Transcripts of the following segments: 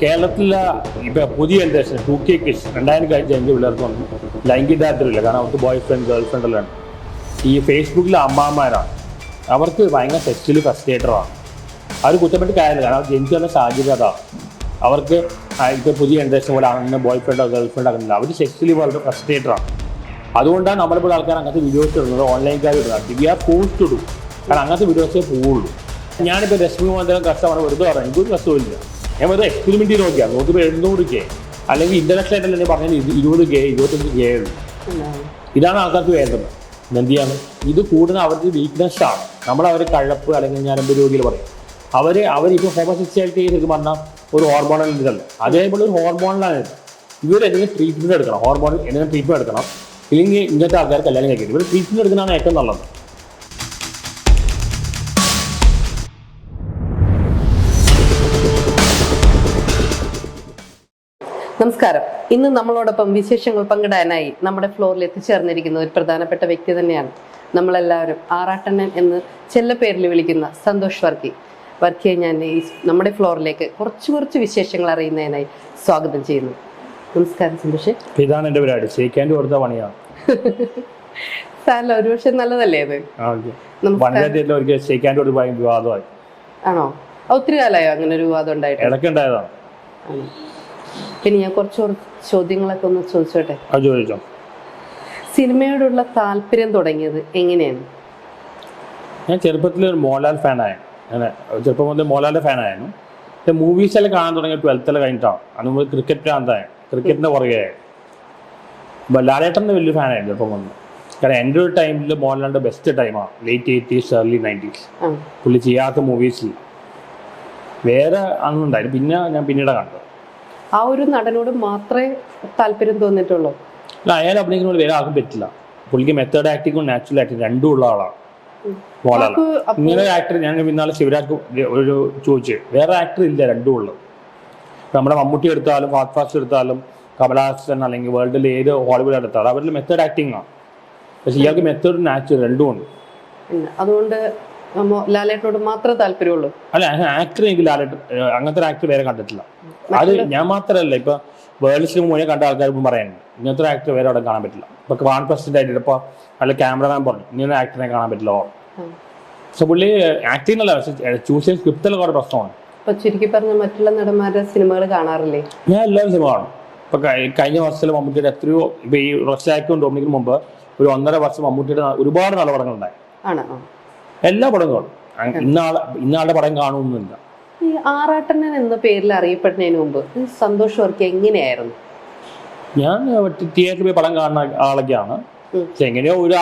കേരളത്തിലെ ഇപ്പൊ പുതിയ ജനറേഷൻ ടു കെ കിഡ്സ് രണ്ടായിരം കഴിച്ച എന്റെ പിള്ളേർക്ക് വന്നു ലൈംഗികതാരത്തിലില്ല കാരണം അവർക്ക് ബോയ് ഫ്രണ്ട് ഗേൾ ഫ്രണ്ട് എല്ലാം ഈ ഫേസ്ബുക്കിലെ അമ്മാമാരാണ് അവർക്ക് ഭയങ്കര സെക്ച്വലി ഫസ്റ്റേറ്ററാണ് അവർ കുറ്റപ്പെട്ട് കാര്യമില്ല. കാരണം ജനിച്ചു വന്ന സാഹചര്യം അവർക്ക് ഇപ്പോൾ പുതിയ ജനറേഷൻ പോലെ അങ്ങനെ ബോയ് ഫ്രണ്ടോ ഗേൾ ഫ്രണ്ടോ അങ്ങനെ അവർ സെക്ച്വലി വളരെ ഫസ്റ്റേറ്ററാണ് അതുകൊണ്ടാണ് നമ്മളിപ്പോൾ ആൾക്കാർ അങ്ങനത്തെ വീഡിയോസ് ഇടുന്നത് ഓൺലൈൻകാർ ഇടുന്നത്. We are force to do കാരണം അങ്ങനത്തെ വീഡിയോസേ പോവുള്ളൂ. ഞാനിപ്പോൾ രശ്മി മോഹൻ കഷ്ടമാണ് വെറുതെ പറഞ്ഞു എനിക്കൊരു കഷ്ടമില്ല ഞാൻ വെറുതെ എക്സ്പെരിമെന്റ് ചെയ്ത് നോക്കിയാൽ നോക്കിയപ്പോൾ എഴുന്നൂറ് കെ അല്ലെങ്കിൽ ഇന്റർനാഷണൽ ആയിട്ട് തന്നെ പറഞ്ഞത്. ഇത് ഇരുപത് കെ ഇരുപത്തഞ്ച് കെ ഉള്ളൂ ഇതാണ് ആൾക്കാർക്ക് വേണ്ടത്. എന്ത് ചെയ്യാണ്? ഇത് കൂടുതൽ അവരുടെ വീക്ക്നെസ് ആണ്. നമ്മൾ അവർ കഴപ്പ് അല്ലെങ്കിൽ ഞാനെന്ത് രോഗികൾ പറയും. അവർ അവരിപ്പോൾ ഹോമോസെക്സ്വാലിറ്റി ശരിക്കും പറഞ്ഞാൽ ഒരു ഹോർമോണൽ ഇതല്ല അതേപോലെ ഒരു ഹോർമോണിലാണ് ഇവർ എന്തെങ്കിലും ട്രീറ്റ്മെന്റ് എടുക്കണം. ഹോർമോൺ എന്തെങ്കിലും ട്രീറ്റ്മെന്റ് എടുക്കണം. ഇല്ലെങ്കിൽ ഇങ്ങനത്തെ ആൾക്കാർക്ക് കല്യാണം കഴിക്കരുത്. ഇവർ ട്രീറ്റ്മെന്റ് എടുക്കുന്നതാണ് ഏറ്റവും നല്ലത്. നമസ്കാരം. ഇന്ന് നമ്മളോടൊപ്പം വിശേഷങ്ങൾ പങ്കിടാനായി നമ്മുടെ ഫ്ലോറിൽ എത്തിച്ചേർന്നിരിക്കുന്ന ഒരു പ്രധാനപ്പെട്ട വ്യക്തി തന്നെയാണ് നമ്മളെല്ലാവരും. ആറാട്ടണ്ണൻ എന്ന് ചെല്ല പേരിൽ വിളിക്കുന്ന സന്തോഷ് വർക്കി. വർക്കിയെ ഞാൻ ഈ നമ്മുടെ ഫ്ലോറിലേക്ക് കുറച്ച് കുറച്ച് വിശേഷങ്ങൾ അറിയുന്നതിനായി സ്വാഗതം ചെയ്യുന്നു. നമസ്കാരം സന്തോഷ്. ഇതാണ് എന്റെ പരിപാടി. ചെയ്യിക്കാന്റെ കൊടുത്ത പണിയാണ്. സാറില്ല ഒരുപക്ഷെ നല്ലതല്ലേ അത്? വിവാദമായി. ആണോ? ഒത്തിരി കാലമായോ അങ്ങനെ ഒരു വിവാദം ഉണ്ടായിട്ട്? ഇടയ്ക്ക് ഉണ്ടായതാണ്. ആണോ. പിന്നെ ഞാൻ കുറച്ച് ചോദ്യങ്ങളൊക്കെ ഒന്ന് ചോദിച്ചോട്ടെ? ചോദിച്ചോ. സിനിമയോടുള്ള താല്പര്യം തുടങ്ങിയത് എങ്ങനെയാണ്? ഞാൻ ചെറുപ്പത്തിൽ ഒരു മോഹൻലാൽ ഫാനായിരുന്നു അങ്ങനെ ചെറുപ്പം മുതൽ മോഹൻലാലിന്റെ ഫാനായിരുന്നു. പക്ഷേ മൂവീസെല്ലാം കാണാൻ തുടങ്ങിയ ട്വൽത്തിൽ കഴിഞ്ഞിട്ടാണ് അന്ന് മുതൽ ക്രിക്കറ്റ് ഭ്രാന്തായ ക്രിക്കറ്റിന്റെ പുറകെ. അപ്പോൾ ലാലേട്ടന്റെ വലിയ ഫാനായിരുന്നു ചെറുപ്പം വന്ന് കാരണം എന്റെ ഒരു ടൈമിൽ മോഹൻലാലിന്റെ ബെസ്റ്റ് ടൈമാണ് ലേറ്റ് എയ്റ്റീസ് ഏർലി നയന്റീസ് പുള്ളി ചെയ്യാത്ത മൂവീസിൽ വേറെ അന്നുണ്ടായിരുന്നു. പിന്നെ ഞാൻ പിന്നീട് കണ്ടത്. ആ ഒരു നടനോട് മാത്രമേ താല്പര്യം തോന്നിയിട്ടുള്ളൂ. അയാൾ അഭിനയിക്കുന്ന വേറെ ആർക്കും പറ്റില്ല. പുള്ളിക്ക് മെത്തേഡ് ആക്ടിങ്ങും നാച്ചുറൽ ആക്ടിങ് രണ്ടും ഉള്ള ആളാണ്. അപ്പൊ ഇങ്ങനെ ആക്ടർ ഞാൻ പിന്നാലെ ശിവരാജ് ഒരു ചോദിച്ചു വേറെ ആക്ടർ ഇല്ല രണ്ടും ഉള്ളു. നമ്മുടെ മമ്മൂട്ടി എടുത്താലും ഫാസ്റ്റ് ഫാസ്റ്റ് എടുത്താലും കമലഹാസൻ അല്ലെങ്കിൽ വേൾഡിൽ ഏത് ഹോളിവുഡ് എടുത്താലും അവരുടെ മെത്തേഡ് ആക്ടിങ് ആണ് പക്ഷെ ഇയാൾക്ക് മെത്തേഡ് നാച്ചുറൽ രണ്ടും ഉണ്ട്. അതുകൊണ്ട് ലാലേട്ടനോട് മാത്രമേ താല്പര്യമുള്ളൂ. അല്ല ആക്ടർ എനിക്ക് ലാലേട്ട് അങ്ങനത്തെ ഒരു ആക്ടർ വേറെ കണ്ടിട്ടില്ല. അത് ഞാൻ മാത്രമല്ല ഇപ്പൊ വേൾഡ് സിനിമ മുഴുവൻ കണ്ട ആൾക്കാർ ഇപ്പം പറയുന്നുണ്ട് ഇങ്ങനത്തെ ഒരു ആക്ടർ വേറെ അവിടെ കാണാൻ പറ്റില്ല. ഇപ്പൊ വാൺ പ്രസിഡന്റ് ആയിട്ട് ഇപ്പൊ അല്ല ക്യാമറമാൻ പറഞ്ഞു ഇങ്ങനെ ആക്ടറിനെ കാണാൻ പറ്റില്ല ഓർ സോ പുള്ളി ആക്ടിങ് അല്ല പക്ഷെ ചൂസ് ചെയ്യുന്ന സ്ക്രിപ്റ്റ് കുറെ പ്രശ്നമാണ്. ചുരുക്കി പറഞ്ഞ മറ്റുള്ള നടന്മാരുടെ സിനിമകൾ കാണാറില്ലേ? ഞാൻ എല്ലാവരും സിനിമ കാണും. ഇപ്പൊ കഴിഞ്ഞ വർഷത്തിൽ മമ്മൂട്ടിയുടെ എത്രയോ ഇപ്പൊ ഈ റഷ്യാക്കും ഡോമിനിക്കും മുമ്പ് ഒരു ഒന്നര വർഷം മമ്മൂട്ടിയുടെ ഒരുപാട് നല്ല പടങ്ങളുണ്ടായി ഉണ്ടായി ആ. എല്ലാ പടവും കാണും ഇന്നാളെ ഇന്നാളുടെ പടം കാണുമെന്നില്ല ഈ ആറാട്ടണ്ണൻ എന്ന പേരിൽ അറിയപ്പെടുന്നതിന് മുമ്പ് സന്തോഷ് വർക്ക് എങ്ങനെയായിരുന്നു? ഞാൻ തിയേറ്ററിൽ പോയി പടം കാണുന്ന ആളൊക്കെയാണ്. പക്ഷെ എങ്ങനെയോ ഒരു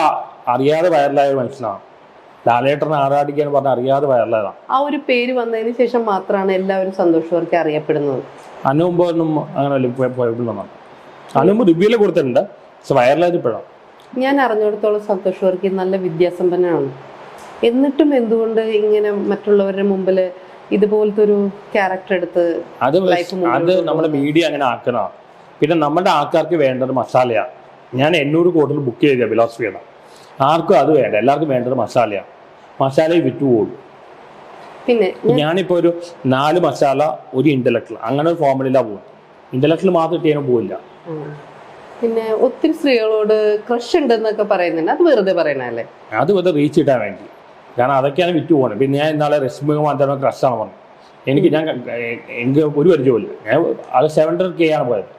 അറിയാതെ വൈറലായ ഒരു മനുഷ്യനാണ്. ലാലേട്ടനെ ആറാടിക്കാൻ പറഞ്ഞ അറിയാതെ വൈറലായതാണ് ആ ഒരു പേര് വന്നതിന് ശേഷം മാത്രമാണ് എല്ലാവരും സന്തോഷ് വർക്ക് അറിയപ്പെടുന്നത്. അനുമ്പ് ഒന്നും അങ്ങനെ പോയപ്പോഴാണ് പോയ- പോയപ്പോഴൊന്നും അതിന് മുമ്പ് റിവ്യൂൽ കൊടുത്തിട്ടുണ്ട്. പക്ഷെ വൈറലായത് ഇപ്പോഴാണ്. ഞാൻ അറിഞ്ഞിടത്തോളം സന്തോഷ് വർക്ക് നല്ല വിദ്യാസമ്പന്നനാണ്. എന്നിട്ടും എന്തുകൊണ്ട് ഇങ്ങനെ മറ്റുള്ളവരുടെ മുമ്പിൽ ഇതുപോലത്തെ ഒരു ക്യാരക്ടർ എടുത്ത് അത് അത് നമ്മുടെ മീഡിയ അങ്ങനെ ആക്കണ. പിന്നെ നമ്മുടെ ആൾക്കാർക്ക് വേണ്ടത് മസാലയാണ് ഞാൻ എണ്ണൂറ് കോട്ടിൽ ബുക്ക് ചെയ്ത ഫിലോസഫിയാണ് ആർക്കും അത് വേണ്ട. എല്ലാവർക്കും വേണ്ടത് മസാലയാണ് മസാലയെ വിറ്റുപോകും പിന്നെ ഞാനിപ്പോ ഒരു നാല് മസാല ഒരു ഇന്റലക്ച്വൽ അങ്ങനെ ഒരു ഫോമിലാ പോകും ഇന്റലക്ച്വൽ മാത്രം ഇട്ടാനും പോവില്ല. പിന്നെ ഒത്തിരി സ്ത്രീകളോട് ക്രഷ് ഉണ്ടെന്നൊക്കെ പറയുന്നുണ്ട്. അത് വെറുതെ പറയണല്ലേ അത് വെറുതെ റീച്ച് ഇടാൻ വേണ്ടി. കാരണം അതൊക്കെയാണ് വിറ്റ് പോകുന്നത് പിന്നെ ഞാൻ ഇന്നാളെ റെസ്മി മാറ്റാൻ ക്രഷാണ് പറഞ്ഞത് എനിക്ക് ഞാൻ എനിക്ക് ഒരു പരിചയമില്ല ഞാൻ അത് സെവൻ ഹൺഡ്രഡ് കെ ആണ് പോയത്.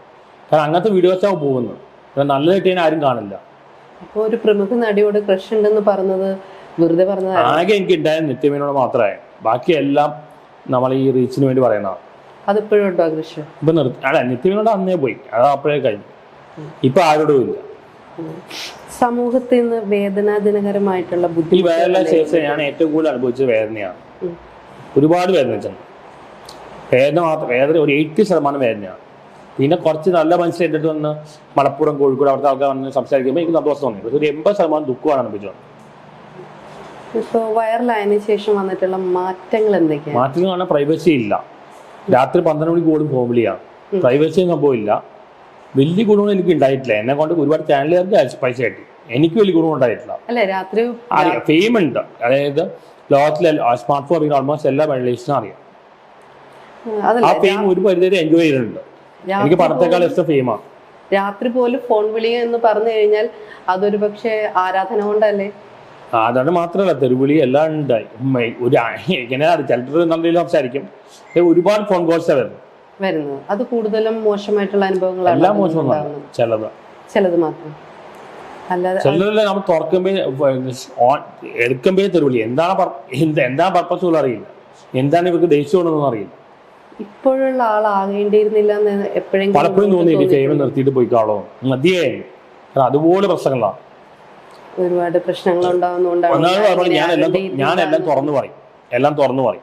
കാരണം അങ്ങനത്തെ വീഡിയോസാണ് പോകുന്നത്. നല്ല നല്ലതായിട്ട് ഞാൻ ആരും കാണില്ല. അപ്പോൾ ഒരു പ്രമുഖ നടിയോട് ക്രഷ് ഉണ്ടെന്ന് പറഞ്ഞത് വെറുതെ പറഞ്ഞത്? ആകെ എനിക്ക് ഉണ്ടായ നിത്യമേനോട് മാത്രമേ. ബാക്കിയെല്ലാം നമ്മൾ ഈ റീച്ചിന് വേണ്ടി പറയുന്നതാണ് അതിപ്പോഴും ഉണ്ടോ ക്രഷ് ഇപ്പൊ നിർത്തി അല്ല നിത്യമേനോട് അന്നേ പോയി. അത് അപ്പോഴേ കഴിഞ്ഞു. ഇപ്പൊ ആരോടും ഇല്ല. സമൂഹത്തിൽ നിന്ന് വേദനാജനകരമായിട്ടുള്ള ഈ ബുദ്ധിമുട്ട് ശേഷം ഞാൻ ഏറ്റവും കൂടുതൽ അനുഭവിച്ചത് വേദനയാണ്. ഒരുപാട് വേദന വേദന മാത്രം വേദന ഒരു എയ്റ്റി ശതമാനം വേദനയാണ്. പിന്നെ കുറച്ച് നല്ല മനസ്സിൽ എന്നിട്ട് വന്ന് മലപ്പുറം കോഴിക്കോട് അവിടുത്തെ ആൾക്കാർ വന്ന് സംസാരിക്കുമ്പോൾ എനിക്ക് സന്തോഷം തോന്നി. പക്ഷേ ഒരു എൺപത് ശതമാനം ദുഃഖമാണ് അനുഭവിച്ചത്. ഇപ്പോൾ വൈറലായതിനു ശേഷം വന്നിട്ടുള്ള മാറ്റങ്ങൾ എന്തൊക്കെയാണ്? മാറ്റങ്ങൾ പ്രൈവസി ഇല്ല. രാത്രി പന്ത്രണ്ട് മണിക്ക് കൂടും ഫോമിലിയാണ് പ്രൈവസി സംഭവമില്ല വലിയ ഗുണമൊന്നും എനിക്ക് ഉണ്ടായിട്ടില്ല. എന്നെ കൊണ്ട് ഒരുപാട് ചാനലുകാർക്ക് പൈസ കിട്ടി. എനിക്ക് വലിയ ഗുണം ഉണ്ടായിട്ടില്ല. അല്ലെ? രാത്രി അറിയാം. ഫെയിം ഉണ്ട്. അതായത് ലോകത്തിലെ സ്മാർട്ട് ഫോൺ അറിയുന്ന ഓൾമോസ്റ്റ് എല്ലാ വെള്ളേഴ്സിനും അറിയാം. ആ, ഫെയിം ഒരു പരിധി എൻജോയ് ചെയ്തിട്ടുണ്ട് എനിക്ക് പണത്തെക്കാൾ ഇഷ്ടം ഫെയിമാണ് രാത്രി പോലും ഫോൺ വിളി എന്ന് പറഞ്ഞു കഴിഞ്ഞാൽ അതൊരു പക്ഷേ ആരാധന കൊണ്ടല്ലേ? അതാണ് മാത്രമല്ല തെരുവിളി എല്ലാം ഉണ്ടായി ഒരു എങ്ങനെയാണ് ചിലർ നല്ല രീതിയിൽ സംസാരിക്കും. ഒരുപാട് ഫോൺ കോൾസ് വരുന്നത്. വരുന്നത്. അത് കൂടുതലും മോശമായിട്ടുള്ള അനുഭവങ്ങളാണ് എല്ലാം. ചിലത്. ചിലത് മാത്രം. അല്ലാതെ നമ്മൾ തുറക്കുമ്പോ ഓൺ എടുക്കുമ്പോ തെരുവിളി എന്താണ് പർ- എന്ത് എന്താണ് പർപ്പസ് പോലും അറിയില്ല. എന്താണ് ഇവർക്ക് അറിയില്ല. ഇപ്പോഴുള്ള എന്ന് എപ്പോഴെങ്കിലും പലപ്പോഴും നിർത്തിയിട്ട് മതിയേ. അതുപോലെ പ്രശ്നങ്ങളാണ് ഒരുപാട് പ്രശ്നങ്ങൾ ഞാൻ എല്ലാം തുറന്നു പറയും. എല്ലാം തുറന്നു പറയും.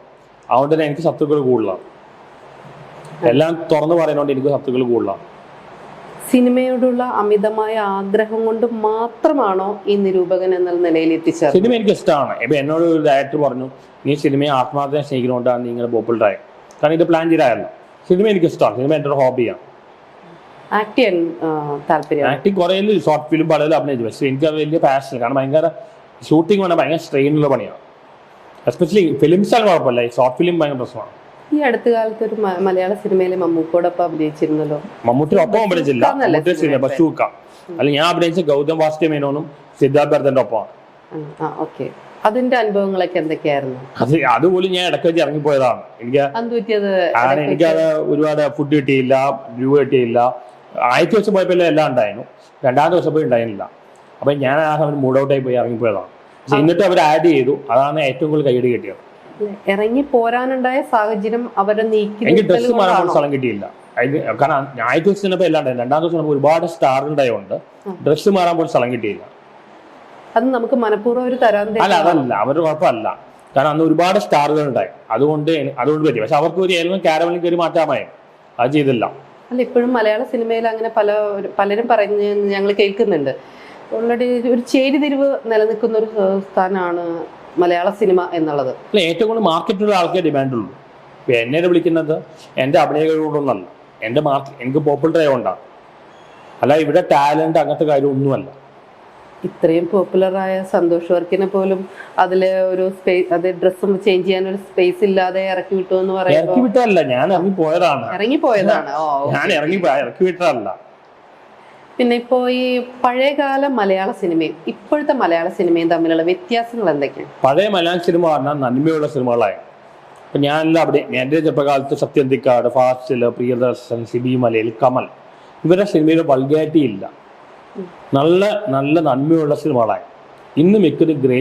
അതുകൊണ്ട് തന്നെ എനിക്ക് ശത്രുക്കൾ കൂടുതലാണ്. എല്ലാം തുറന്നു പറയുന്നോണ്ട് എനിക്ക് സത്യകൾ കൂടുതലാണ്. സിനിമയോടുള്ള അമിതമായ ആഗ്രഹം കൊണ്ട് മാത്രമാണോ ഈ നിരൂപകൻ എന്ന നിലയിൽ എത്തിച്ചത് സിനിമ എനിക്ക് ഇഷ്ടമാണ്. ഇപ്പൊ എന്നോട് ഒരു ഡയറക്ടർ പറഞ്ഞു നീ സിനിമയെ ആത്മാർത്ഥം സ്നേഹിക്കുന്നതുകൊണ്ടാണ് നീ ഇങ്ങനെ പോപ്പുലർ ആയത്? കാരണം ഇത് പ്ലാൻ ചെയ്തായിരുന്നു. സിനിമ എനിക്ക് ഇഷ്ടമാണ്. സിനിമ എന്റെ ഒരു ഹോബിയാണ് ആക്ട് ചെയ്യാൻ ആക്ടിങ് കുറേ ഷോർട്ട് ഫിലിം പലതിലും അഭിനയിച്ചു. പക്ഷേ എനിക്ക് അത് വലിയ പാഷൻ കാരണം ഭയങ്കര ഷൂട്ടിംഗ് പറഞ്ഞാൽ ഭയങ്കര സ്ട്രെയിനുള്ള പണിയാണ്. എസ്പെഷ്യലി ഫിലിംസ് ആണ് കുഴപ്പമില്ല. ഈ ഷോർട്ട് ഫിലിം ഭയങ്കര പ്രശ്നമാണ്. ഈ അടുത്ത കാലത്ത് ഒരു മലയാള സിനിമയിലെ മമ്മൂക്കോടൊപ്പം അഭിനയിച്ചിരുന്നല്ലോ. മമ്മൂട്ടി ഒപ്പം അഭിനയിച്ചില്ല. മമ്മൂട്ടി ബസൂക്ക അല്ല ഞാൻ അഭിനയിച്ച ഗൗതം വാസുദേവ് മേനോനും സിദ്ധാർത്ഥ് ഭരതന്റെ ഒപ്പമാണ്. ഓക്കെ. അതിന്റെ അനുഭവങ്ങളൊക്കെ എന്തൊക്കെയായിരുന്നു? അത് അതുപോലും ഞാൻ ഇടയ്ക്ക് വെച്ച് ഇറങ്ങിപ്പോയതാണ്. എനിക്ക് എനിക്കത് ഒരുപാട് ഫുഡ് കിട്ടിയില്ല രൂപ കിട്ടിയില്ല. ആദ്യത്തെ ദിവസം പോയപ്പോൾ എല്ലാം ഉണ്ടായിരുന്നു. രണ്ടാമത്തെ ദിവസം പോയി ഉണ്ടായിരുന്നില്ല. അപ്പൊ ഞാൻ ആ സമയം മൂഡ് ഔട്ടായി പോയി ഇറങ്ങിപ്പോയതാണ്. പക്ഷെ എന്നിട്ട് അവർ ആഡ് ചെയ്തു. അതാണ് ഏറ്റവും കൂടുതൽ കൈയടി കിട്ടിയത്. ഇറങ്ങി പോരാനുണ്ടായ സാഹചര്യം അവരെ നീക്കി എനിക്ക് ഡ്രസ്സ് മാറാൻ സ്ഥലം കിട്ടിയില്ല. കാരണം ആദ്യത്തെ ദിവസം ചെന്നപ്പോൾ എല്ലാം രണ്ടാം ദിവസം ചെന്നപ്പോൾ ഒരുപാട് സ്റ്റാർ ഉണ്ടായതുകൊണ്ട് ഡ്രസ്സ് മാറാൻ പോലും സ്ഥലം കിട്ടിയില്ല. അത് നമുക്ക് മനഃപൂർവം ഒരു തരാൻ അല്ല അതല്ല. അവരുടെ കുഴപ്പമല്ല. കാരണം അന്ന് ഒരുപാട് സ്റ്റാറുകൾ ഉണ്ടായി. അതുകൊണ്ട് അതുകൊണ്ട് പറ്റി. പക്ഷെ അവർക്ക് ഒരു ഏതെങ്കിലും കാരവലിൽ കയറി മാറ്റാമായി അത് ചെയ്തില്ല. അല്ല ഇപ്പോഴും മലയാള സിനിമയിൽ അങ്ങനെ പല പലരും പറഞ്ഞ് ഞങ്ങൾ കേൾക്കുന്നുണ്ട്. ഓൾറെഡി ഒരു ചേരിതിരിവ് നിലനിൽക്കുന്ന ഒരു സ്ഥാനമാണ് മലയാള സിനിമ എന്നുള്ളത്. അല്ല ഏറ്റവും കൂടുതൽ മാർക്കറ്റിലുള്ള ആൾക്കേ ഡിമാൻഡുള്ളൂ. ഇപ്പൊ എന്നെ വിളിക്കുന്നത് എന്റെ അഭിനയകളോടൊന്നല്ല എന്റെ മാർക്ക് എനിക്ക് പോപ്പുലർ ആയതുകൊണ്ടാണ് അല്ല ഇവിടെ ടാലന്റ് അങ്ങനത്തെ കാര്യം ഒന്നുമല്ല ഇത്രയും പോപ്പുലറായ സന്തോഷ് വർക്കിനെ പോലും അതിലെ ഒരു സ്പേസ് അത് ഡ്രസ്സും ചേഞ്ച് ചെയ്യാൻ ഒരു സ്പേസ് ഇല്ലാതെ ഇറക്കി വിട്ടു എന്ന് ഇറക്കി പറയുമ്പോൾ വിട്ടതല്ല ഞാൻ ഇറങ്ങി പോയതാണ് ഇറങ്ങി പോയതാണ് ഞാൻ ഇറങ്ങി ഇറക്കി വിട്ടതല്ല. പിന്നെ ഇപ്പോ ഈ പഴയകാല മലയാള സിനിമയും ഇപ്പോഴത്തെ മലയാള സിനിമയും തമ്മിലുള്ള വ്യത്യാസങ്ങൾ എന്തൊക്കെയാണ്? പഴയ മലയാള സിനിമ പറഞ്ഞാൽ നന്മയുള്ള സിനിമകളായി. ഇപ്പൊ ഞാൻ അവിടെ എന്റെ ചെറുപ്പകാലത്ത് സത്യന്തിക്കാട് ഫാസ്റ്റിൽ പ്രിയദർശൻ സിബി മലയിൽ കമൽ ഇവരുടെ സിനിമയിൽ വൾഗാരിറ്റി ഇല്ല. നല്ല നല്ല നന്മയുള്ള സിനിമകളായി. ഇന്ന് മിക്കത് ഗ്രേ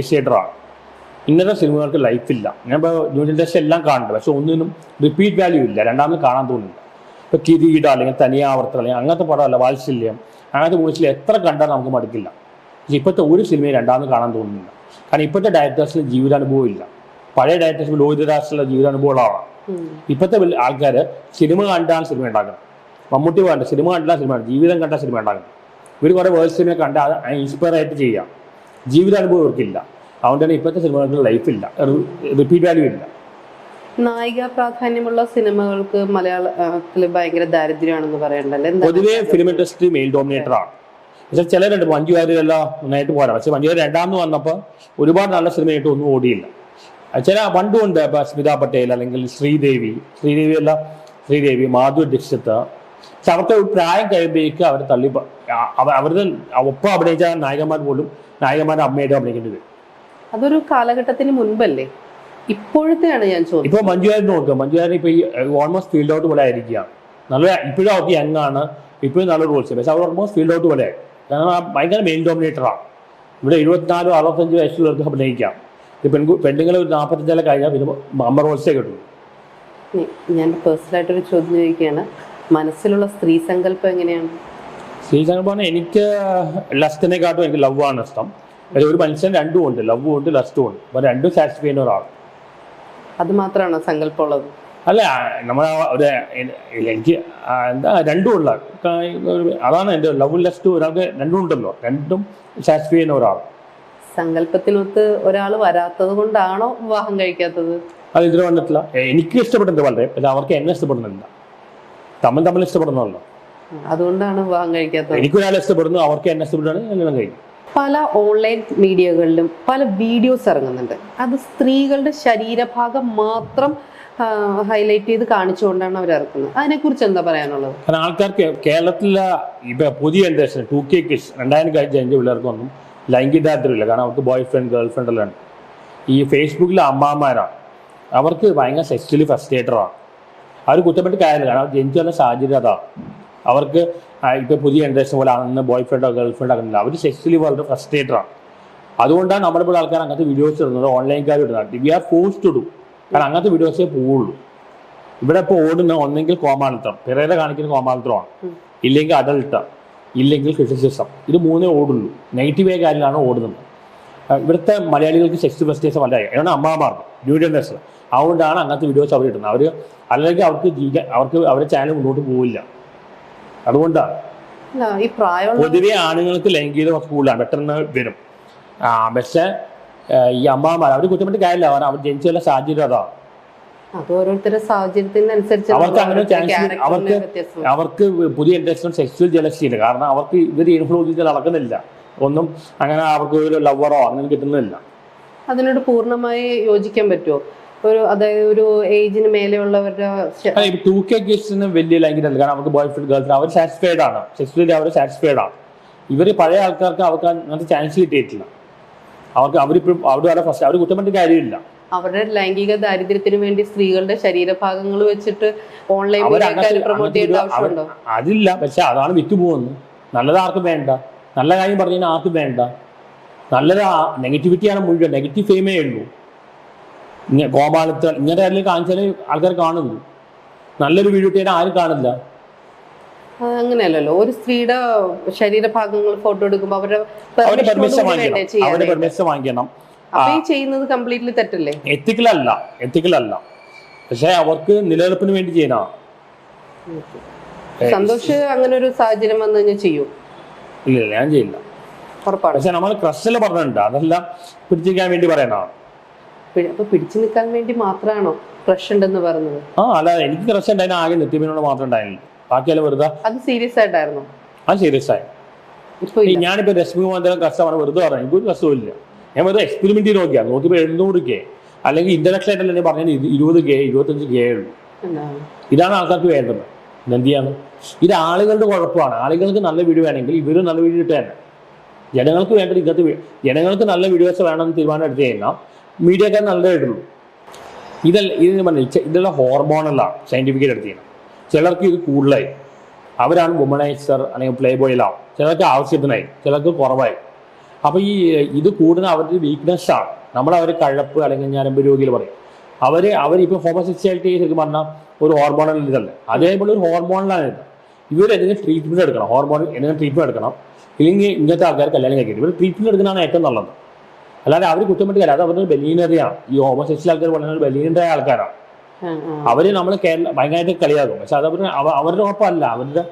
ഇന്നത്തെ സിനിമകൾക്ക് ലൈഫ് ഇല്ല. ഞാൻ ഇപ്പോൾ ന്യൂ എല്ലാം കാണുന്നുണ്ട്. പക്ഷെ ഒന്നിനും റിപ്പീറ്റ് വാല്യൂ ഇല്ല. രണ്ടാമത് കാണാൻ തോന്നുന്നില്ല. ഇപ്പൊ കിരീട അല്ലെങ്കിൽ തനിയാവർത്തനം അല്ലെങ്കിൽ അങ്ങനത്തെ പടമല്ല വാത്സല്യം അങ്ങനത്തെ മൂവീസിൽ എത്ര കണ്ടാൽ നമുക്ക് മടുക്കില്ല. പക്ഷെ ഇപ്പോഴത്തെ ഒരു സിനിമയും രണ്ടാമത് കാണാൻ തോന്നുന്നില്ല. കാരണം ഇപ്പോഴത്തെ ഡയറക്ടേഴ്സിന് ജീവിതാനുഭവം ഇല്ല പഴയ ഡയറക്ടേഴ്സ് ലോഹിതദാസിലുള്ള ജീവിതാനുഭവമുള്ളതാണ്. ഇപ്പോഴത്തെ ആൾക്കാർ സിനിമ കണ്ടാൽ സിനിമ ഉണ്ടാക്കുന്നത്. മമ്മൂട്ടി വേണ്ട സിനിമ കണ്ടാൽ സിനിമ ജീവിതം കണ്ട സിനിമ ഉണ്ടാക്കുന്നത്. ഇവർ കുറേ വേൾഡ് സിനിമ കണ്ട അത് ഇൻസ്പയർ ആയിട്ട് ചെയ്യാം. ജീവിതാനുഭവം ഇവർക്കില്ല. അതുകൊണ്ട് തന്നെ ഇപ്പോഴത്തെ സിനിമകൾക്ക് ലൈഫില്ല റിപ്പീറ്റ് വാല്യൂ ഇല്ല. നായിക പ്രാധാന്യമുള്ള സിനിമകൾക്ക് മലയാളത്തിൽ ഭയങ്കര ദാരിദ്ര്യമാണെന്ന് പറയണ്ടല്ലേ? പൊതുവേ ഫിലിം ഇൻഡസ്ട്രി മെയിൽ ഡോമിനേറ്റർ ആണ്. പക്ഷെ ചിലരുണ്ട് മഞ്ജു വാര്യരെല്ലാം നന്നായിട്ട് പോരാ. പക്ഷെ മഞ്ജു വാര്യർ രണ്ടാമത് വന്നപ്പോൾ ഒരുപാട് നല്ല സിനിമയായിട്ട് ഒന്നും ഓടിയില്ല. ചില പണ്ടും ഉണ്ട്. ഇപ്പൊ സ്മിത പട്ടേൽ അല്ലെങ്കിൽ ശ്രീദേവി. ശ്രീദേവി അല്ല ശ്രീദേവി മാധുരി ദീക്ഷിത്ത് പക്ഷെ അവർക്ക് ഒരു പ്രായം കഴിയുമ്പോഴേക്ക് അവർ തള്ളി അവരുടെ ഒപ്പം അഭിനയിച്ച നായകന്മാർ പോലും നായകന്മാരുടെ അമ്മയായിട്ട് അഭിനയിക്കേണ്ടി വരും. അതൊരു കാലഘട്ടത്തിന് മുൻപല്ലേ? ഇപ്പോഴത്തെയാണ് ഞാൻ ചോദിച്ചത്. ഇപ്പൊ മഞ്ജു വാര്യർ നോക്കുക മഞ്ജു വാര്യർ ഇപ്പൊ ഈ ഓൾമോസ്റ്റ് ഫീൽഡ് ഔട്ട് പോലെ ആയിരിക്കുകയാണ് നല്ല ഇപ്പോഴും അവർക്ക് യങ് ആണ്. ഇപ്പോഴും നല്ല റോൾസ് പക്ഷെ അവർ ഓൾമോസ്റ്റ് ഫീൽഡ് ഔട്ട് പോലെ കാരണം ആ ഭയങ്കര മെയിൻ ഡോമിനേറ്റർ ആണ് ഇവിടെ എഴുപത്തിനാലോ അറുപത്തഞ്ച് വയസ്സുള്ളവർക്ക് അഭിനയിക്കാം. ഇത് പെൺകു പെണ്ണുങ്ങൾ ഒരു നാൽപ്പത്തഞ്ചെല്ലാം കഴിഞ്ഞാൽ പിന്നെ അമ്മ റോൾസേ കിട്ടും. ഞാൻ പേഴ്സണലായിട്ടൊരു ചോദ്യം ചോദിക്കുകയാണ്. മനസ്സിലുള്ള സ്ത്രീ സങ്കല്പം എങ്ങനെയാണ്? സ്ത്രീ സങ്കല്പം എനിക്ക് ലസ്റ്റിനെക്കാട്ടും എനിക്ക് ലവ് ആണ് ഇഷ്ടം. പക്ഷെ ഒരു മനുഷ്യൻ രണ്ടും ഉണ്ട്. ലവും ഉണ്ട് ലസ്റ്റും ഉണ്ട്. അപ്പൊ രണ്ടും സാറ്റിസ്ഫൈ ചെയ്യുന്ന ഒരാൾ അത് മാത്രമാണോ സങ്കല്പം ഉള്ളത് അല്ല നമ്മൾ ഒരു എനിക്ക് എന്താ രണ്ടും ഉള്ള അതാണ് എന്റെ ലവ് ലെസ്റ്റ് ഒരാൾക്ക് രണ്ടും ഉണ്ടല്ലോ. രണ്ടും സാറ്റിസ്ഫൈ ചെയ്യുന്ന ഒരാൾ. സങ്കല്പത്തിനൊത്ത് ഒരാൾ വരാത്തത് കൊണ്ടാണോ വിവാഹം കഴിക്കാത്തത്? അത് ഇതിന് വന്നിട്ടില്ല. എനിക്ക് ഇഷ്ടപ്പെടുന്നത് വളരെ പക്ഷെ അവർക്ക് എന്നെ ഇഷ്ടപ്പെടുന്നില്ല. തമ്മിൽ തമ്മിൽ ഇഷ്ടപ്പെടുന്നല്ലോ അതുകൊണ്ടാണ് വിവാഹം കഴിക്കാത്തത്. എനിക്ക് ഒരാളെ ഇഷ്ടപ്പെടുന്നു അവർക്ക് എന്നെ ഇഷ്ടപ്പെടുകയാണ് കഴിയും പല ഓൺലൈൻ മീഡിയകളിലും പല വീഡിയോസ് ഇറങ്ങുന്നുണ്ട്. അത് സ്ത്രീകളുടെ ശരീരഭാഗം മാത്രം ഹൈലൈറ്റ് ചെയ്ത് കാണിച്ചുകൊണ്ടാണ് അവർ ഇറക്കുന്നത്. അതിനെക്കുറിച്ച് എന്താ പറയാനുള്ളത്? കാരണം ആൾക്കാർക്ക് കേരളത്തിലെ ഇപ്പൊ പുതിയ ജനറേഷൻ ടു കെ കിസ് രണ്ടായിരം കഴിഞ്ഞ അഞ്ച് പിള്ളേർക്കൊന്നും ലൈംഗികതാരത്തിലില്ല കാരണം അവർക്ക് ബോയ് ഫ്രണ്ട് ഗേൾ ഫ്രണ്ട് എല്ലാം ഈ ഫേസ്ബുക്കിലെ അമ്മാമാരാണ്. അവർക്ക് ഭയങ്കര സെക്സ്വലി ഫസ്റ്റേറ്ററാണ് അവർ കുറ്റപ്പെട്ട് കാര്യമില്ല. കാരണം ജനിച്ചു വന്ന സാഹചര്യം അതാണ്. അവർക്ക് ഇപ്പോൾ പുതിയ ജനറേഷൻ പോലെ അന്ന് ബോയ് ഫ്രണ്ടോ ഗേൾ ഫ്രണ്ടോ അങ്ങനെ അവർ സെക്സ്വലി വളരെ ഫസ്റ്റേറ്ററാണ് അതുകൊണ്ടാണ് ഇവിടെ ആൾക്കാർ അങ്ങനത്തെ വീഡിയോസ് ഇടുന്നത് ഓൺലൈൻകാർ ഇടുന്നത്. We are force to do കാരണം അങ്ങനത്തെ വീഡിയോസേ പോവുള്ളൂ. ഇവിടെ ഇപ്പോൾ ഓടുന്ന ഒന്നെങ്കിൽ കോമാളിത്തം. പിറേരെ കാണിക്കുന്ന കോമാളിത്തമാണ്. ഇല്ലെങ്കിൽ അഡൽട്ട് ഇല്ലെങ്കിൽ ക്രിറ്റിസിസം ഇത് മൂന്നേ ഓടുള്ളൂ. നെഗറ്റീവായ കാര്യങ്ങളാണ് ഓടുന്നത്. ഇവിടുത്തെ മലയാളികൾക്ക് സെക്സ് ഫെസ്റ്റേഴ്സ് വളരെ ഏതാണ് അമ്മമാർക്ക് ന്യൂ ജനറേഷൻ അതുകൊണ്ടാണ് അങ്ങനത്തെ വീഡിയോസ് അവർ ഇടുന്നത് അവർ അല്ലെങ്കിൽ അവർക്ക് ജീവിക്കാൻ അവർക്ക് അവരുടെ ചാനൽ മുന്നോട്ട് പോവില്ല. അതുകൊണ്ടാണ് ഈ പൊതുവെ ആണുങ്ങൾക്ക് ലൈംഗികത കൂടുതലാണ് പെട്ടെന്ന് വരും. ആ പക്ഷെ ഈ അമ്മമാർ അവർ കുറ്റപ്പെട്ട് കാര്യമില്ല. അവർ അവർ ജനിച്ചുള്ള സാഹചര്യം അതാണ് അത് ഓരോരുത്തരുടെ സാഹചര്യത്തിനനുസരിച്ച് അവർക്ക് അങ്ങനെ ചാൻസ് അവർക്ക് അവർക്ക് പുതിയ ഇൻട്രസ്റ്റും സെക്സ്വൽ ജലസിയില്ല കാരണം അവർക്ക് ഇവർ ഇൻഫ്ലുവൻസ് നടക്കുന്നില്ല. ഒന്നും അങ്ങനെ അവർക്ക് ഒരു ലവറോ അങ്ങനെ കിട്ടുന്നില്ല. അതിനോട് പൂർണമായി യോജിക്കാൻ പറ്റുമോ ഒരു അതായത് ഒരു ഏജിന് മേലെയുള്ളവരുടെ ടു കെ വലിയ ലൈംഗികത കാരണം അവർക്ക് ബോയ് ഫ്രണ്ട് ഗേൾ അവർ സാറ്റിസ്ഫൈഡ് ആണ്. സെക്സ്വലി അവർ സാറ്റിസ്ഫൈഡ് ആണ്. ഇവർ പഴയ ആൾക്കാർക്ക് അവർക്ക് അങ്ങനത്തെ ചാൻസ് കിട്ടിയിട്ടില്ല. അവർക്ക് അവരിപ്പോഴും അവിടെ വരെ ഫസ്റ്റ് അവർ കുറ്റം കാര്യമില്ല. അവരുടെ ലൈംഗിക ദാരിദ്ര്യത്തിന് വേണ്ടി സ്ത്രീകളുടെ ശരീരഭാഗങ്ങൾ വെച്ചിട്ട് ഓൺലൈൻ പ്രൊമോട്ട് ചെയ്യേണ്ട ആവശ്യമുണ്ടോ? അതില്ല. പക്ഷെ അതാണ് വിറ്റ് പോകുന്നത് നല്ലത് ആർക്കും വേണ്ട. നല്ല കാര്യം പറഞ്ഞു ആർക്കും വേണ്ട. നല്ലത് നെഗറ്റിവിറ്റിയാണ് മുഴുവൻ. നെഗറ്റീവ് ഫെയിമേ ഉള്ളൂ. ഇങ്ങനെ കോമാളിത്ത ഇങ്ങനെ അതിൽ കാണിച്ചാൽ ആൾക്കാർ കാണുന്നു നല്ലൊരു വീഡിയോ ഇട്ടാൽ ആരും കാണില്ല. അങ്ങനെയല്ലല്ലോ. ഒരു സ്ത്രീയുടെ ശരീരഭാഗങ്ങൾ ഫോട്ടോ എടുക്കുമ്പോൾ അവരുടെ പെർമിഷൻ വാങ്ങിക്കണം. അപ്പൊ ഈ ചെയ്യുന്നത് കംപ്ലീറ്റ്ലി തെറ്റല്ലേ? എത്തിക്കലല്ല എത്തിക്കലല്ല പക്ഷെ അവർക്ക് നിലനിൽപ്പിന് വേണ്ടി ചെയ്യണം. സന്തോഷ് അങ്ങനെ ഒരു സാഹചര്യം വന്നു കഴിഞ്ഞാൽ ചെയ്യൂ? ഇല്ല ഞാൻ ചെയ്യില്ല. പക്ഷെ നമ്മൾ ക്രഷിൽ പറഞ്ഞിട്ടുണ്ട്. അതെല്ലാം പിടിച്ചിരിക്കാൻ വേണ്ടി പറയണതാണ്. അപ്പൊ പിടിച്ചു നിൽക്കാൻ വേണ്ടി മാത്രമാണോ ക്രഷ് ഉണ്ടെന്ന് പറഞ്ഞത്? ആ അല്ല എനിക്ക് ക്രഷ് ഉണ്ടായിരുന്നു ആകെ നെറ്റിമിനോട് മാത്രം ഉണ്ടായിരുന്നു ബാക്കിയെല്ലാം വെറുതെ. അത് സീരിയസ് ആയിട്ടായിരുന്നു? അത് സീരിയസ് ആയി. ഞാനിപ്പോ രശ്മി മോഹൻദാൻ കഷ്ടമാണ് വെറുതെ പറഞ്ഞു എനിക്കൊരു കഷ്ടമില്ല ഞാൻ വെറുതെ എക്സ്പെരിമെന്റ് ചെയ്ത് നോക്കിയാ. നോക്കിയപ്പോ എഴുന്നൂറ് കെ അല്ലെങ്കിൽ ഇന്റർനാഷണൽ ആയിട്ടല്ല ഞാൻ പറഞ്ഞത്. ഇരുപത് കെ ഇരുപത്തഞ്ച് കെ ഉള്ളൂ. ഇതാണ് ആൾക്കാർക്ക് വേണ്ടത്. ഇതെന്ത് ചെയ്യാണ് ഇത് ആളുകളുടെ കുഴപ്പമാണ്. ആളുകൾക്ക് നല്ല വീഡിയോ വേണമെങ്കിൽ ഇവരും നല്ല വീഡിയോ ഇട്ട് തന്നെ. ജനങ്ങൾക്ക് വേണ്ടത് ഇങ്ങനത്തെ വീ- ജനങ്ങൾക്ക് നല്ല വീഡിയോസ് വേണമെന്ന് തീരുമാനം എടുത്തു കഴിഞ്ഞാൽ മീഡിയക്കാർ നല്ലതായിരുന്നു ഇതല്ല ഇത് പറഞ്ഞ ഇതെല്ലാം ഹോർമോണലാണ് സയന്റിഫിക്കൽ എടുത്ത് ചെയ്യുന്നത് ചിലർക്ക് ഇത് കൂടുതലായി. അവരാണ് വുമണൈസർ അല്ലെങ്കിൽ പ്ലേ ബോയിലാവും ചിലർക്ക് ആവശ്യത്തിനായി ചിലർക്ക് കുറവായി. അപ്പോൾ ഈ ഇത് കൂടുന്ന അവരുടെ വീക്ക്നെസ് ആണ്. നമ്മൾ അവർ കഴപ്പ് അല്ലെങ്കിൽ ഞരമ്പ് രോഗികൾ പറയും. അവർ അവരിപ്പോൾ ഹോമോസെക്സ്വാലിറ്റി ശരിക്കും പറഞ്ഞാൽ ഒരു ഹോർമോണൽ ഇതല്ല. അതേപോലെ ഒരു ഹോർമോണലാണ് ഇത്. ഇവർ എന്തെങ്കിലും ട്രീറ്റ്മെന്റ് എടുക്കണം. ഹോർമോൺ എന്തെങ്കിലും ട്രീറ്റ്മെന്റ് എടുക്കണം. ഇല്ലെങ്കിൽ ഇങ്ങനത്തെ ആൾക്കാർ കല്യാണം കഴിക്കരുത്. ഇവർ ട്രീറ്റ്മെന്റ് എടുക്കുന്നതാണ് ഏറ്റവും നല്ലത്. അല്ലാതെ അവർ കുറ്റം പറ്റില്ല. അത് അവരുടെ ബലീനതയാണ് ഈ ഹോമോസെക്ഷൽ ആൾക്കാർ വളരെ ബലീനതയായ ആൾക്കാരാണ്. അവർ നമ്മൾ കേരള ഭയങ്കരമായിട്ട് കളിയാക്കും. പക്ഷെ അത് അവർ അവ- അവരുടെ കുഴപ്പമല്ല അവരുടെ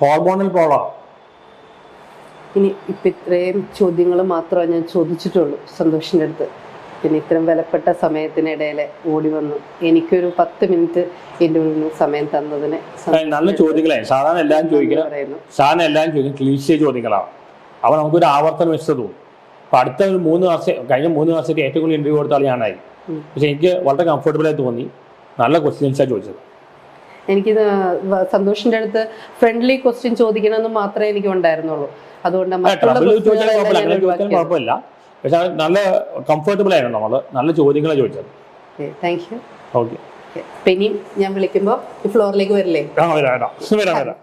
ഹോർമോണൽ പ്രോബ്ലം ഇനി ഇപ്പൊ ഇത്രയും ചോദ്യങ്ങൾ മാത്രമേ ഞാൻ ചോദിച്ചിട്ടുള്ളൂ സന്തോഷിന്റെ അടുത്ത്. പിന്നെ ഇത്രയും വിലപ്പെട്ട സമയത്തിനിടയിൽ ഓടി വന്നു. എനിക്കൊരു പത്ത് മിനിറ്റ് എന്റെ ഉള്ളിൽ സമയം തന്നതിന് നല്ല ചോദ്യങ്ങളെ. സാധാരണ എല്ലാവരും ചോദിക്കണം സാധാരണ എല്ലാവരും ചോദിക്കും ക്ലീശിയ ചോദ്യങ്ങളാണ് അപ്പൊ നമുക്കൊരു ആവർത്തനം വെച്ചത് തോന്നും. അപ്പൊ അടുത്ത ഒരു മൂന്ന് വർഷം കഴിഞ്ഞ മൂന്ന് വർഷത്തെ ഏറ്റവും കൂടുതൽ ഇന്റർവ്യൂ കൊടുത്ത ആൾ ഞാനായി. പക്ഷെ എനിക്ക് വളരെ കംഫർട്ടബിൾ ആയി തോന്നി. നല്ല ക്വസ്റ്റ്യൻസാണ് ചോദിച്ചത്. എനിക്കിത് സന്തോഷിന്റെ അടുത്ത് ഫ്രണ്ട്ലി ക്വസ്റ്റ്യൻ ചോദിക്കണമെന്ന് മാത്രമേ എനിക്ക് ഉണ്ടായിരുന്നുള്ളൂ. അതുകൊണ്ട് കുഴപ്പമില്ല. പക്ഷെ നല്ല കംഫർട്ടബിൾ ആയിരുന്നു നമ്മൾ നല്ല ചോദ്യങ്ങളാണ് ചോദിച്ചത്. താങ്ക് യു ഓക്കെ ഇനിയും ഞാൻ വിളിക്കുമ്പോൾ ഫ്ലോറിലേക്ക് വരില്ലേ? ആ വരാം വരാം.